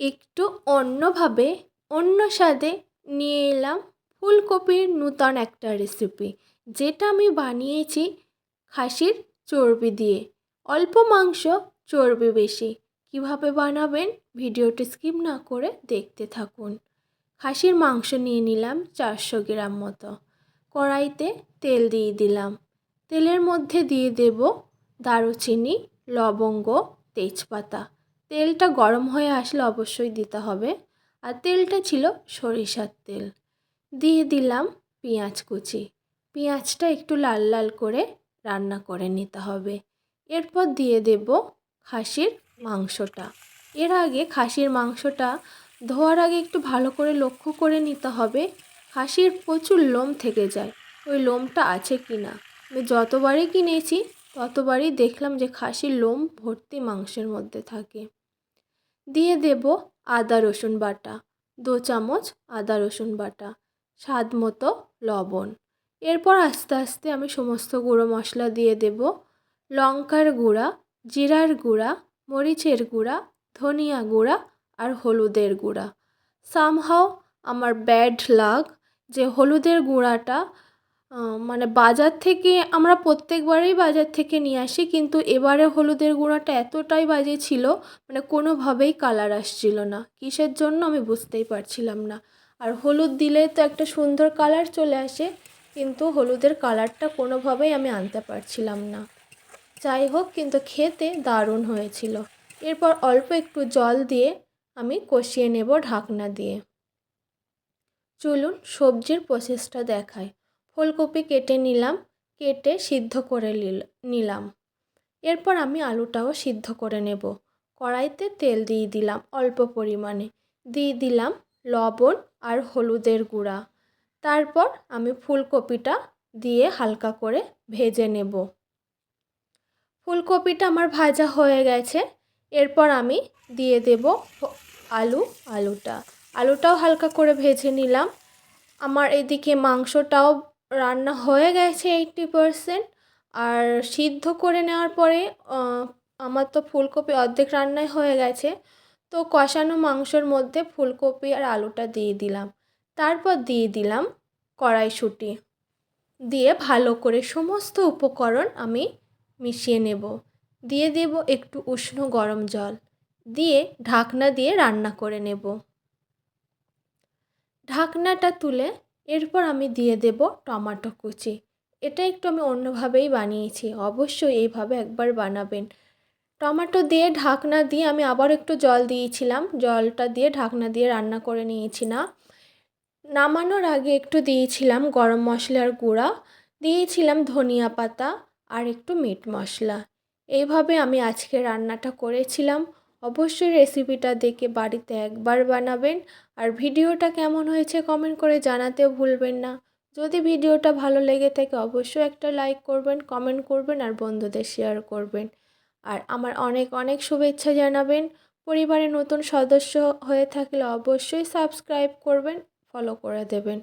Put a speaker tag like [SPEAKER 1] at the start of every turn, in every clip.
[SPEAKER 1] একটু অন্যভাবে, অন্য স্বাদে নিয়ে এলাম ফুলকপির নূতন একটা রেসিপি যেটা আমি বানিয়েছি খাসির চর্বি দিয়ে। অল্প মাংস, চর্বি বেশি। কীভাবে বানাবেন ভিডিওটি স্কিপ না করে দেখতে থাকুন। খাসির মাংস নিয়ে নিলাম চারশো গ্রাম মতো। কড়াইতে তেল দিয়ে দিলাম। তেলের মধ্যে দিয়ে দেব দারুচিনি, লবঙ্গ, তেজপাতা। তেলটা গরম হয়ে আসলে অবশ্যই দিতে হবে। আর তেলটা ছিল সরিষার তেল। দিয়ে দিলাম পেঁয়াজ কুচি। পেঁয়াজটা একটু লাল লাল করে রান্না করে নিতে হবে। এরপর দিয়ে দেব খাসির মাংসটা। এর আগে খাসির মাংসটা ধোয়ার আগে একটু ভালো করে লক্ষ্য করে নিতে হবে। খাসির প্রচুর লোম থেকে যায়। ওই লোমটা আছে কি না আমি যতবারই কিনেছি, ততবারই দেখলাম যে খাসির লোম ভর্তি মাংসের মধ্যে থাকে। দিয়ে দেব আদা রসুন বাটা, দু চামচ আদা রসুন বাটা, স্বাদ মতো লবণ। এরপর আস্তে আস্তে আমি সমস্ত গুঁড়ো মশলা দিয়ে দেব। লঙ্কার গুঁড়া, জিরার গুঁড়া, মরিচের গুঁড়া, ধনিয়া গুঁড়া আর হলুদের গুঁড়া। সামহাও আমার ব্যাড লাগ যে হলুদের গুঁড়াটা মানে বাজার থেকে আমরা প্রত্যেকবারেই বাজার থেকে নিয়ে আসি, কিন্তু এবারে হলুদের গুঁড়াটা এতটাই বাজে ছিল মানে কোনোভাবেই কালার আসছিল না। কিসের জন্য আমি বুঝতেই পারছিলাম না। আর হলুদ দিলে তো একটা সুন্দর কালার চলে আসে, কিন্তু হলুদের কালারটা কোনোভাবেই আমি আনতে পারছিলাম না। যাই হোক, কিন্তু খেতে দারুণ হয়েছিল। এরপর অল্প একটু জল দিয়ে আমি কষিয়ে নেব ঢাকনা দিয়ে। চলুন সবজির প্রসেসটা দেখায় ফুলকপি কেটে নিলাম, কেটে সিদ্ধ করে নিলাম। এরপর আমি আলুটাও সিদ্ধ করে নেব। কড়াইতে তেল দিয়ে দিলাম অল্প পরিমাণে। দিয়ে দিলাম লবণ আর হলুদের গুঁড়া। তারপর আমি ফুলকপিটা দিয়ে হালকা করে ভেজে নেব। ফুলকপিটা আমার ভাজা হয়ে গেছে। এরপর আমি দিয়ে দেব আলু, আলুটা। আলুটাও হালকা করে ভেজে নিলাম। আমার এদিকে মাংসটাও রান্না হয়ে গেছে এইটটি পারসেন্ট আর সিদ্ধ করে নেওয়ার পরে আমার তো ফুলকপি অর্ধেক রান্নাই হয়ে গেছে। তো কষানো মাংসর মধ্যে ফুলকপি আর আলুটা দিয়ে দিলাম। তারপর দিয়ে দিলাম কড়াইশুঁটি। দিয়ে ভালো করে সমস্ত উপকরণ আমি মিশিয়ে নেব। দিয়ে দেব একটু উষ্ণ গরম জল। দিয়ে ঢাকনা দিয়ে রান্না করে নেব। ঢাকনাটা তুলে এরপর আমি দিয়ে দেব টমাটো কুচি। এটা একটু আমি অন্যভাবেই বানিয়েছি। অবশ্যই এইভাবে একবার বানাবেন। টমাটো দিয়ে ঢাকনা দিয়ে আমি আবার একটু জল দিয়েছিলাম। জলটা দিয়ে ঢাকনা দিয়ে রান্না করে নিয়েছি না। নামানোর আগে একটু দিয়েছিলাম গরম মশলার গুঁড়া, দিয়েছিলাম ধনিয়া পাতা আর একটু মিট মশলা। এইভাবে আমি আজকে রান্নাটা করেছিলাম। অবশ্যই রেসিপিটা দেখে বাড়িতে একবার বানাবেন। আর ভিডিওটা কেমন হয়েছে কমেন্ট করে জানাতেও ভুলবেন না। যদি ভিডিওটা ভালো লেগে থাকে অবশ্যই একটা লাইক করবেন কমেন্ট করবেন আর বন্ধুদের শেয়ার করবেন। আর আমার অনেক অনেক শুভেচ্ছা জানাবেন। পরিবারে নতুন সদস্য হয়ে থাকলে অবশ্যই সাবস্ক্রাইব করবেন ফলো করে দেবেন।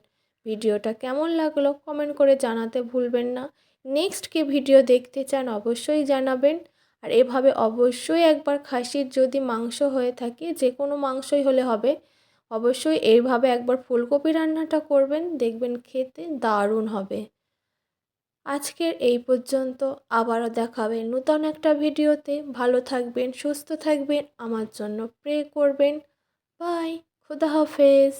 [SPEAKER 1] ভিডিওটা কেমন লাগল কমেন্ট করে জানাতে ভুলবেন না। নেক্সট কি ভিডিও দেখতে চান অবশ্যই জানাবেন। আর এভাবে অবশ্যই একবার খাসির যদি মাংস হয়ে থাকে যে কোনো মাংসই হলে হবে। অবশ্যই এইভাবে একবার ফুলকপি রান্নাটা করবেন, দেখবেন খেতে দারুণ হবে। আজকের এই পর্যন্ত, আবারও দেখাবেন নূতন একটা ভিডিওতে। ভালো থাকবেন, সুস্থ থাকবেন, আমার জন্য প্রে করবেন। বাই খুদা হাফেজ।